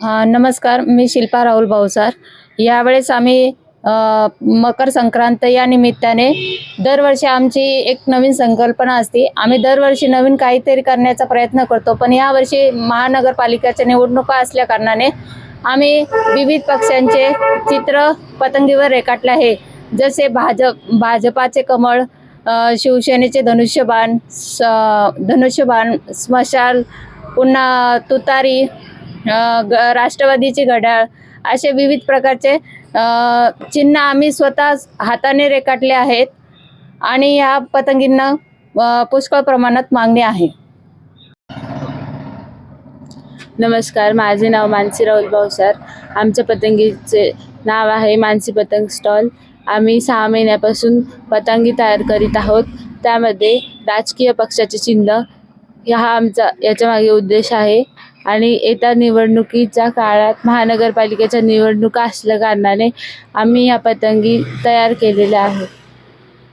नमस्कार मी शिल्पा राहुल भाऊसार. यावेळेस आम्ही मकर संक्रांत या निमित्ताने दरवर्षी आमची एक नवीन संकल्पना असते. आम्ही दरवर्षी नवीन काहीतरी करण्याचा प्रयत्न करतो पण यावर्षी महानगरपालिकेच्या निवडणुका असल्या कारणाने आम्ही विविध पक्षांचे चित्र पतंगीवर रेखाटले आहे. जसे भाजप भाजपाचे कमळ शिवसेनेचे धनुष्यबाण स धनुष्यबाण स्मशाल पुन्हा तुतारी राष्ट्रवादीची घड्याळ असे विविध प्रकारचे चिन्ह आम्ही स्वतः हाताने रेखाटले आहेत आणि ह्या पतंगींना पुष्कळ प्रमाणात मागणी आहे. नमस्कार माझे नाव मानसी राहुल भाऊसार आमच्या पतंगीचे नाव आहे मानसी पतंग स्टॉल. आम्ही सहा महिन्यापासून पतंगी तयार करीत आहोत. त्यामध्ये राजकीय पक्षाचे चिन्ह हा आमचा याच्या मागे उद्देश आहे. आणि येत्या निवडणुकीच्या काळात महानगरपालिकेच्या निवडणुका असल्या कारणाने आम्ही ह्या पतंगी तयार केलेल्या आहेत.